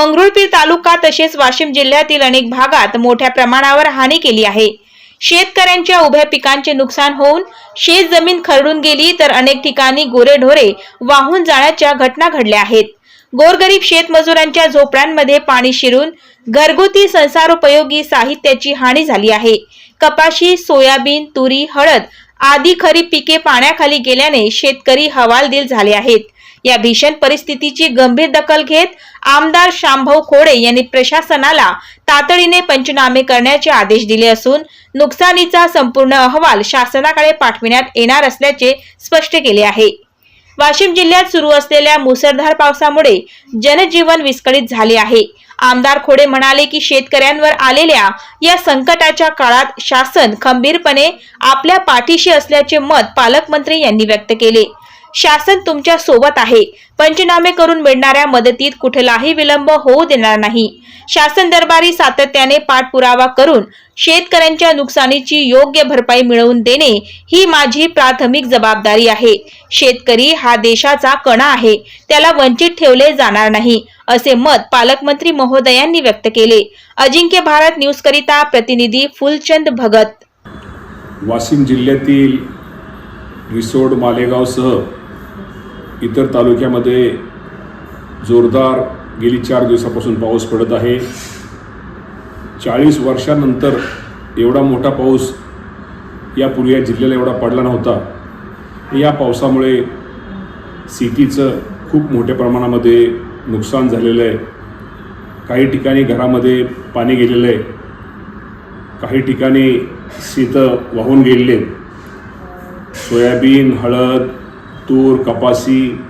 मंगरुळपीर तालुका तसेच वाशिम जिल्ह्यातील अनेक भागात मोठ्या प्रमाणावर हानी केली आहे. शेतकऱ्यांच्या उभ्या पिकांचे नुकसान होऊन शेत जमीन खरडून गेली तर अनेक ठिकाणी गोरेढोरे वाहून जाण्याच्या घटना घडल्या आहेत. गोरगरीब शेतमजुरांच्या झोपड्यांमध्ये पाणी शिरून घरगुती संसारोपयोगी साहित्याची हानी झाली आहे. कपाशी सोयाबीन तुरी हळद आदी खरीप पिके पाण्याखाली गेल्याने शेतकरी हवालदिल झाले आहेत. या भीषण परिस्थितीची गंभीर दखल घेत आमदार श्यामभाऊ खोडे यांनी प्रशासनाला तातडीने पंचनामे करण्याचे आदेश दिले असून नुकसानीचा संपूर्ण अहवाल शासनाकडे पाठविण्यात येणार असल्याचे स्पष्ट केले आहे. वाशिम जिल्ह्यात सुरू असलेल्या मुसळधार पावसामुळे जनजीवन विस्कळीत झाले आहे. आमदार खोडे म्हणाले की शेतकऱ्यांवर आलेल्या या संकटाच्या काळात शासन खंबीरपणे आपल्या पाठीशी असल्याचे मत पालकमंत्री यांनी व्यक्त केले. शासन तुमच्यासोबत आहे. पंचनामे करून मिळणाऱ्या मदतीत कुठलाही विलंब होऊ देणार नाही. शासन दरबारी सातत्याने पाठपुरावा करून शेतकऱ्यांच्या नुकसानीची योग्य भरपाई मिळवून देणे ही माझी प्राथमिक जबाबदारी आहे. शेतकरी हा देशाचा कणा आहे. त्याला वंचित ठेवले जाणार नाही असे मत पालकमंत्री महोदयांनी व्यक्त केले. अजिंक्य भारत न्यूज करिता प्रतिनिधी फुलचंद भगत. वाशिम जिल्ह्यातील रिसोड मालेगावसह इतर तालुक्यामध्ये जोरदार गेली चार दिवसापासून पाऊस पडत आहे. चाळीस वर्षानंतर एवढा मोठा पाऊस यापूर्वी या जिल्ह्याला एवढा पडला नव्हता. या पावसामुळे सिटीचं खूप मोठ्या प्रमाणामध्ये नुकसान झालेलं आहे. काही ठिकाणी घरामध्ये पाणी गेलेलं आहे. काही ठिकाणी शेतं वाहून गेलेले आहेत. सोयाबीन हळद तूर कपासी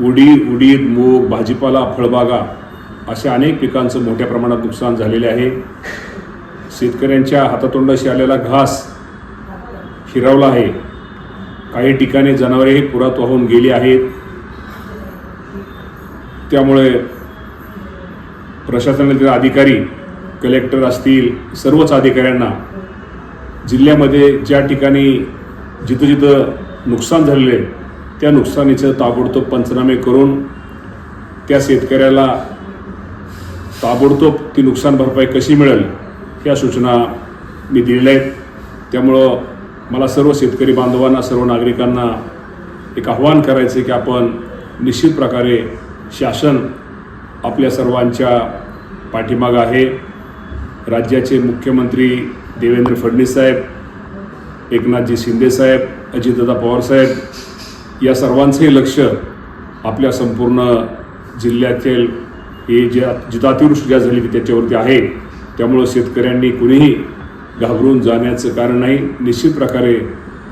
उडीद उडीद मूग भाजीपाला फळबागा अशा अनेक पिकांचं मोठ्या प्रमाणात नुकसान झालेले आहे. शेतकऱ्यांच्या हातातोंडाशी आलेला घास हिरावला आहे. काही ठिकाणी जनावरेही पुरात वाहून गेली आहेत. त्यामुळे प्रशासनातील अधिकारी कलेक्टर असतील सर्वच अधिकाऱ्यांना जिल्ह्यामध्ये ज्या ठिकाणी जिथं जिथं नुकसान झालेलं आहे. त्या नुकसानीचं ताबडतोब पंचनामे करून त्या शेतकऱ्याला ताबडतोब ती नुकसान भरपाई कशी मिळेल ह्या सूचना मी दिलेल्या आहेत. त्यामुळं मला सर्व शेतकरी बांधवांना सर्व नागरिकांना एक आव्हान करायचं की आपण निश्चित प्रकारे शासन आपल्या सर्वांच्या पाठीमागं आहे. राज्याचे मुख्यमंत्री देवेंद्र फडणवीस साहेब एकनाथजी शिंदे साहेब अजितदादा पवारसाहेब या सर्वांचंही लक्ष आपल्या संपूर्ण जिल्ह्यातील हे ज्या जिथं अतिवृष्टी ज्या झाली त्याच्यावरती आहे त्यामुळं शेतकऱ्यांनी कुणीही घाबरून जाण्याचं कारण नाही. निश्चित प्रकारे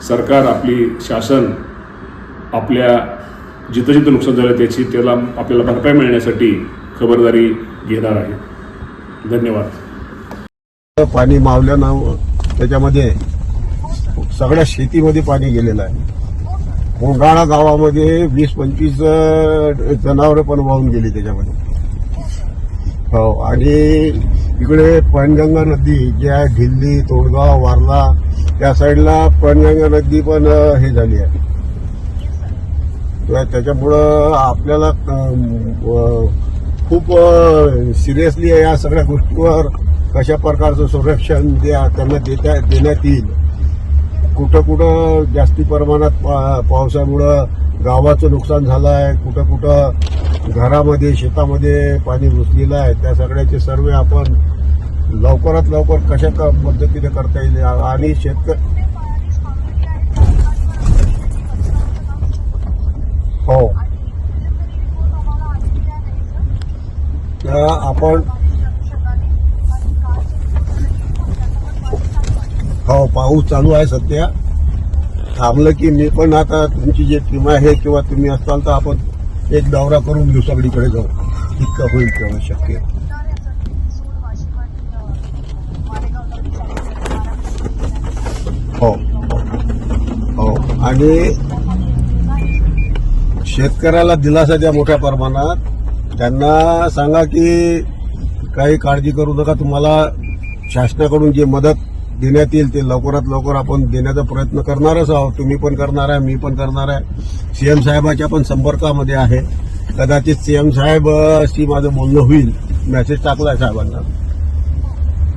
सरकार आपली शासन आपल्या जिथं जिथं नुकसान झालं त्याची त्याला आपल्याला भरपाई मिळण्यासाठी खबरदारी घेणार आहे. धन्यवाद. पाणी मावल्यानं त्याच्यामध्ये सगळ्या शेतीमध्ये पाणी गेलेलं आहे. कोंडाणा गावामध्ये वीस पंचवीस जनावरं पण वाहून गेली त्याच्यामध्ये. हो आणि इकडे पैनगंगा नदी जी आहे ढिल्ली तोडगाव वारला त्या साईडला पैनगंगा नदी पण हे झाली आहे. त्याच्यामुळं आपल्याला खूप सिरियसली या सगळ्या गोष्टीवर कशा प्रकारचं संरक्षण द्या त्यांना देता देण्यात येईल. कुठं कुठं जास्ती प्रमाणात पावसामुळं गावाचं नुकसान झालं आहे कुठं कुठं घरामध्ये शेतामध्ये पाणी घुसलेलं आहे त्या सगळ्याचे सर्वे आपण लवकरात लवकर कशा क- पद्धतीने करता येईल? आणि शेतकरी हो. आपण हो पाऊस चालू आहे सध्या. थांबलं की मी पण आता तुमची जी टीम आहे किंवा तुम्ही असाल तर आपण एक दौरा करून घेऊ सगळीकडे जाऊ इतकं होईल तेव्हा शक्य. हो. हो. आणि शेतकऱ्याला दिलासा द्या मोठ्या प्रमाणात. त्यांना सांगा की काही काळजी करू नका. तुम्हाला शासनाकडून जी मदत देण्यात येईल ते लवकरात लवकर आपण देण्याचा प्रयत्न करणारच आहोत. तुम्ही पण करणार आहे मी पण करणार आहे. सीएम साहेबाच्या पण संपर्कामध्ये आहे. कदाचित सीएम साहेब अशी माझं बोलणं होईल. मेसेज टाकलाय साहेबांना.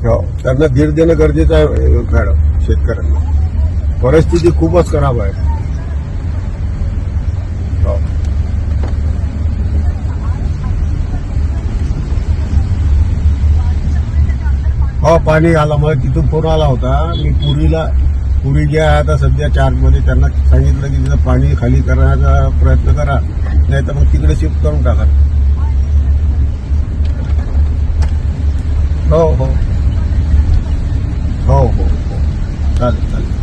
हो त्यांना धीर देणं गरजेचं आहे मॅडम शेतकऱ्यांना. परिस्थिती खूपच खराब आहे हो हो पाणी आला मला तिथून फोन आला होता. मी पुरीला पुरी जे आहे आता सध्या चार्जमध्ये त्यांना सांगितलं की तिथं पाणी खाली करण्याचा प्रयत्न करा नाही तर मग तिकडे शिफ्ट करून टाका. हो हो. हो हो हो. चालेल चालेल.